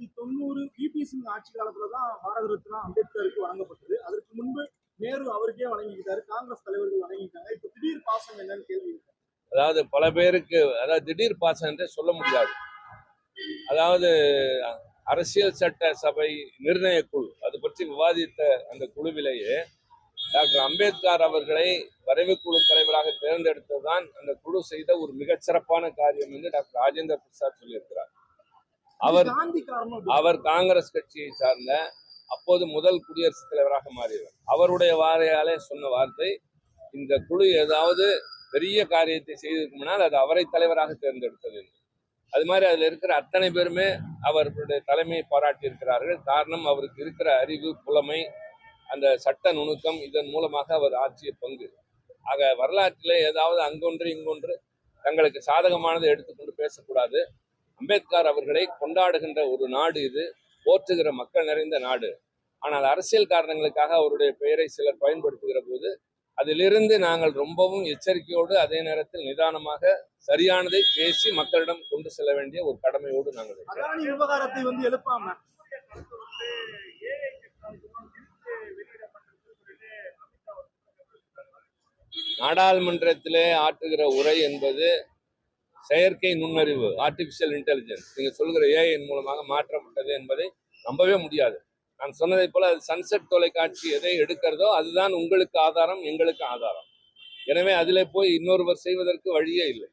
தொள்ளாயிரத்தி தொண்ணூறு பிபி சிங் ஆட்சி காலத்துல தான் பாரத ரத்னா அம்பேத்கருக்கு வழங்கப்பட்டது. அதற்கு முன்பு நேரு அவருக்கே வழங்கிக்கிட்டாரு காங்கிரஸ் தலைவர்கள் வழங்கிட்டாங்க இப்ப திடீர் பாசம் என்னன்னு கேள்வி அதாவது பல பேருக்கு அதாவது திடீர் பாசம் என்றே சொல்ல முடியாது. அதாவது அரசியல் சட்ட சபை நிர்ணய குழு அது பற்றி விவாதித்த அந்த குழுவிலேயே டாக்டர் அம்பேத்கர் அவர்களை வரைவு குழு தலைவராக தேர்ந்தெடுத்ததுதான் அந்த குழு செய்த ஒரு மிகச்சிறப்பான காரியம் என்று டாக்டர் ராஜேந்திர பிரசாத் சொல்லியிருக்கிறார். அவர். அவர் காங்கிரஸ் கட்சியை சார்ந்த அப்போது முதல் குடியரசுத் தலைவராக மாறியவர் அவருடைய வாரையாலே சொன்ன வார்த்தை இந்த குழு ஏதாவது பெரிய காரியத்தை செய்திருக்குமானால் அது அவரை தலைவராக தேர்ந்தெடுத்தது. அது மாதிரி அதில் இருக்கிற அத்தனை பேருமே அவர்களுடைய தலைமையை பாராட்டி இருக்கிறார்கள் காரணம் அவருக்கு இருக்கிற அறிவு புலமை அந்த சட்ட நுணுக்கம் இதன் மூலமாக அவர் ஆற்றிய பங்கு ஆக வரலாற்றிலே ஏதாவது அங்கொன்று இங்கொன்று தங்களுக்கு சாதகமானதை எடுத்துக்கொண்டு பேசக்கூடாது அம்பேத்கர் அவர்களை கொண்டாடுகின்ற ஒரு நாடு இது போற்றுகிற மக்கள் நிறைந்த நாடு. ஆனால் அரசியல் காரணங்களுக்காக அவருடைய பெயரை சிலர் பயன்படுத்துகிற போது அதிலிருந்து நாங்கள் ரொம்பவும் எச்சரிக்கையோடு அதே நேரத்தில் நிதானமாக சரியானதை பேசி மக்களிடம் கொண்டு செல்ல வேண்டிய ஒரு கடமையோடு நாங்கள் விவகாரத்தை வந்து எழுப்பாம? நாடாளுமன்றத்திலே ஆற்றுகிற உரை என்பது செயற்கை நுண்ணறிவு ஆர்டிபிஷியல் இன்டெலிஜென்ஸ் நீங்கள் சொல்கிற ஏஐன் மூலமாக மாற்றப்பட்டது என்பதை நம்பவே முடியாது. நான் சொன்னதை போல அது சன்செட் தொலைக்காட்சி எதை எடுக்கிறதோ அதுதான் உங்களுக்கு ஆதாரம் எங்களுக்கு ஆதாரம். எனவே அதிலே போய் இன்னொருவர் செய்வதற்கு வழியே இல்லை.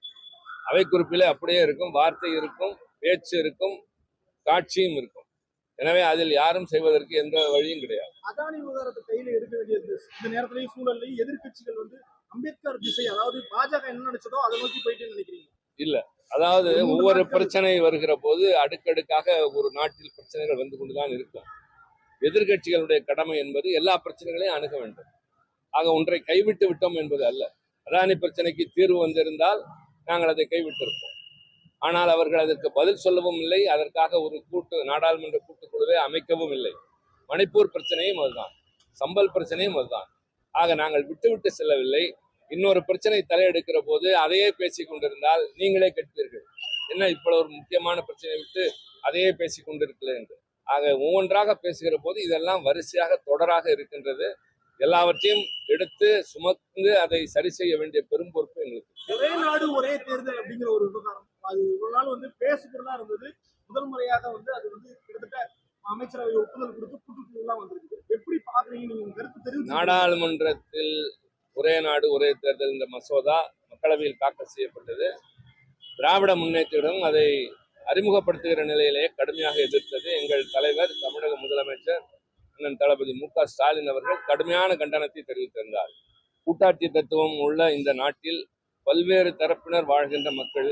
அவை குறிப்பிலே அப்படியே இருக்கும் வார்த்தை இருக்கும் பேச்சு இருக்கும் காட்சியும் இருக்கும். எனவே அதில் யாரும் செய்வதற்கு எந்த வழியும் கிடையாது. அதானி விவகாரத்தை கையில் எடுக்க வேண்டியது. இந்த நேரத்திலேயும் சூழல்லையும் எதிர்கட்சிகள் வந்து அம்பேத்கர் திசை அதாவது பாஜக என்ன நினைச்சதோ அதை நோக்கி போயிட்டு நினைக்கிறீங்க? அதாவது மூன்று ஒவ்வொரு. பிரச்சனை வருகிற போது அடுக்கடுக்காக ஒரு நாட்டில் பிரச்சனைகள் வந்து கொண்டுதான் இருக்கும். எதிர்க்கட்சிகளுடைய கடமை என்பது எல்லா பிரச்சனைகளையும் அணுக வேண்டும். ஆக ஒன்றை கைவிட்டு விட்டோம் என்பது அல்ல. அதானி பிரச்சனைக்கு தீர்வு வந்திருந்தால் நாங்கள் அதை கைவிட்டிருப்போம். ஆனால் அவர்கள் அதற்கு பதில் சொல்லவும் இல்லை. அதற்காக ஒரு கூட்டு நாடாளுமன்ற கூட்டுக்குழுவை அமைக்கவும் இல்லை. மணிப்பூர் பிரச்சனையும் அதுதான். சம்பல் பிரச்சனையும் அதுதான். ஆக நாங்கள் விட்டுவிட்டு செல்லவில்லை. இன்னொரு பிரச்சனை தலையெடுக்கிற போது அதையே பேசிக் கொண்டிருந்தால் நீங்களே கேட்பீர்கள். என்ன இவ்வளவு ஒரு முக்கியமான பிரச்சனையை விட்டு அதையே பேசிக் கொண்டிருக்கல என்று. ஆக ஒவ்வொன்றாக பேசுகிற போது இதெல்லாம் வரிசையாக தொடராக இருக்கின்றது. எல்லாவற்றையும் எடுத்து சுமந்து அதை சரி செய்ய வேண்டிய பெரும் பொறுப்பு எங்களுக்கு. ஒரே நாடு ஒரே தேர்தல் அப்படிங்கிற ஒரு விவகாரம் அது இவ்வளவு நாள் வந்து பேசுகிறதா இருந்தது. முதல் முறையாக வந்து அது வந்து கிட்டத்தட்ட அமைச்சரவை ஒப்புதல் கொடுத்து கூட்டுக்குழுலாம் வந்திருக்கு எப்படி பாக்குறீங்க நீங்க கருத்து தெரிவிச்சு நாடாளுமன்றத்தில் ஒரே நாடு ஒரே தேர்தல் என்ற மசோதா மக்களவையில் தாக்கல் செய்யப்பட்டது. திராவிட முன்னேற்றங்களும் அதை அறிமுகப்படுத்துகிற நிலையிலேயே கடுமையாக எதிர்த்தது எங்கள் தலைவர் தமிழக முதலமைச்சர் அண்ணன் தளபதி மு க ஸ்டாலின் அவர்கள் கடுமையான கண்டனத்தை தெரிவித்திருந்தார். கூட்டாட்சி தத்துவம் உள்ள இந்த நாட்டில் பல்வேறு தரப்பினர் வாழ்கின்ற மக்கள்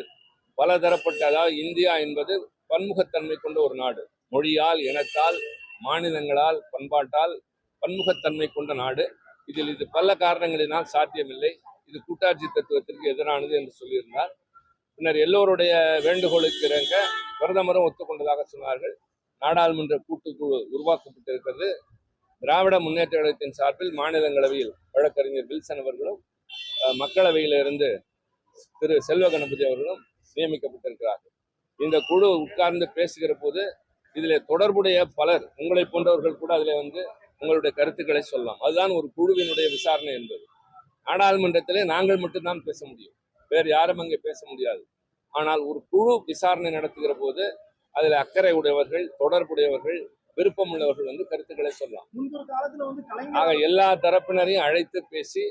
பல தரப்பட்ட அதாவது இந்தியா என்பது பன்முகத்தன்மை கொண்ட ஒரு நாடு. மொழியால் இனத்தால் மாநிலங்களால் பண்பாட்டால் பன்முகத்தன்மை கொண்ட நாடு. இதில் இது பல காரணங்களினால் சாத்தியமில்லை. இது கூட்டாட்சி தத்துவத்திற்கு எதிரானது என்று சொல்லியிருந்தார். பின்னர் எல்லோருடைய வேண்டுகோளுக்கு இறங்க பிரதமரும் ஒத்துக்கொண்டதாக சொன்னார்கள். நாடாளுமன்ற கூட்டுக்குழு உருவாக்கப்பட்டிருக்கிறது. திராவிட முன்னேற்ற கழகத்தின் சார்பில் மாநிலங்களவையில் வழக்கறிஞர் வில்சன் அவர்களும் மக்களவையிலிருந்து திரு செல்வ கணபதி அவர்களும் நியமிக்கப்பட்டிருக்கிறார்கள். இந்த குழு உட்கார்ந்து பேசுகிற போது இதில் தொடர்புடைய பலர் உங்களை போன்றவர்கள் கூட அதில் வந்து உங்களுடைய கருத்துக்களை சொல்லலாம். அதுதான் ஒரு குழுவினுடைய விசாரணை என்பது. நாடாளுமன்றத்திலே நாங்கள் மட்டும்தான் பேச முடியும். வேறு யாரும் அங்கே பேச முடியாது. ஆனால் ஒரு குழு விசாரணை நடத்துகிற போது அதில் அக்கறை உடையவர்கள் தொடர்புடையவர்கள் விருப்பம் உள்ளவர்கள் வந்து கருத்துக்களை சொல்லலாம். ஆக எல்லா தரப்பினரையும் அழைத்து பேசி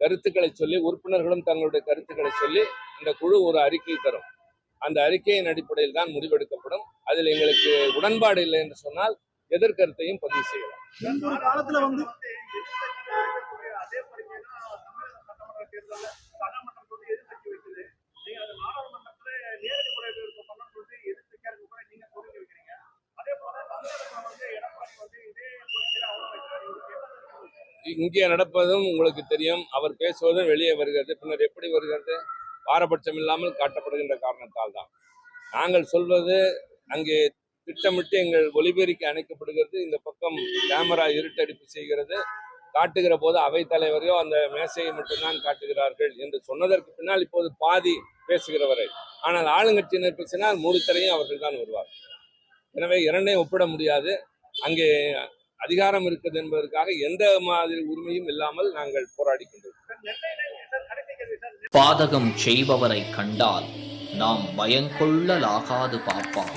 கருத்துக்களை சொல்லி உறுப்பினர்களும் தங்களுடைய கருத்துக்களை சொல்லி இந்த குழு ஒரு அறிக்கை தரும். அந்த அறிக்கையின் அடிப்படையில் தான் முடிவெடுக்கப்படும். அதில் எங்களுக்கு உடன்பாடு இல்லை என்று சொன்னால் எதிர்கருத்தையும் பதிவு செய்யலாம். முன்பொரு காலத்துல வந்து இங்கே நடப்பதும் உங்களுக்கு தெரியும். அவர் பேசுவதும் வெளியே வருகிறது. பின்னர் எப்படி வருகிறது? பாரபட்சம் இல்லாமல் காட்டப்படுகின்ற காரணத்தால் தான் நாங்கள் சொல்வது அங்கே திட்டமிட்டு எங்கள் ஒலிபெருக்கி அணைக்கப்படுகிறது. இந்த பக்கம் கேமரா இருட்டடிப்பு செய்கிறது. காட்டுகிற போது அவைத்தலைவரையோ அந்த மேசையை மட்டும்தான் காட்டுகிறார்கள் என்று சொன்னதற்கு பின்னால் இப்போது பாதி பேசுகிறவரை. ஆனால் ஆளுங்கட்சியினர் பேசினால் முழு தரையும் அவர்கள் தான் வருவார் எனவே இரண்டையும் ஒப்பிட முடியாது. அங்கே அதிகாரம் இருக்குது என்பதற்காக எந்த மாதிரி உரிமையும் இல்லாமல் நாங்கள் போராடி கொண்டிருக்கிறோம் பாதகம் செய்பவரை கண்டால் நாம் பயங்கொள்ளலாகாது பார்ப்பான்